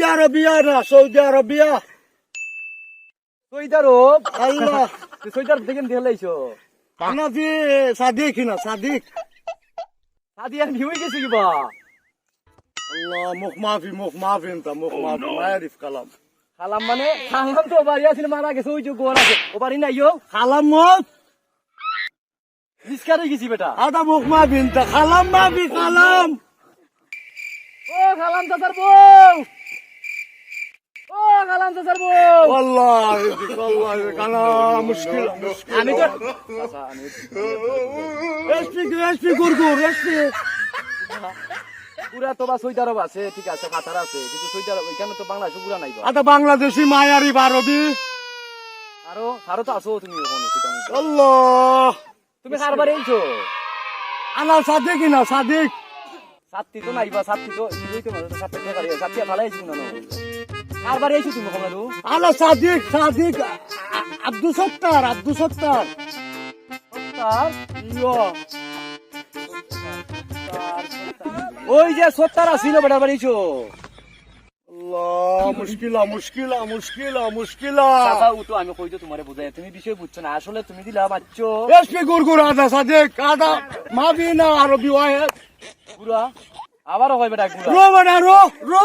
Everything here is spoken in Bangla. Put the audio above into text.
সৌদি আরবিয়া না সৌদি আরবিয়া। সৌদি আরব আল্লাহ সৌদি আরব দেখেন দিয়ে লাইছো। না যে সাদিক না সাদিক। সাদি ভিউই গেছে কিবা আল্লাহ মুখ মাফি মুখ মাফি তা মুখ মাফি মায়ারিফ কালাম। খালাম মানে খালাম তো বাড়ি আছিল মারা গেছে ওই যে গোর আছে ও বাড়ি নাই খালাম মত? বিস্কারে গেছি বেটা। আদা মুখ তা খালাম মাফি খালাম ও খালাম বউ। মুশকিল বা আছে ঠিক আছে আছে কিন্তু তো আচ্ছা, বাংলাদেশি মায়ারি বারবি। আরও আরও তো আসো তুমি তুমি কারবার এইছো আনা সাদিক কিনা সাদিক। সাতটি তো নাইবা সাতটি তো সাতটি সাতটি ফালাই না। কারবার এসে তুমি সাদিক সাদিক সত্তার সত্তার। সত্তার? ওই যে সত্তার আসিল বেটা বাড়িছো। মুশকিলা আমি তোমারে তুমি বিষয় না আসলে তুমি দিলা আদা সাদে আবারও হয় বেটা রো বেটা রো রো।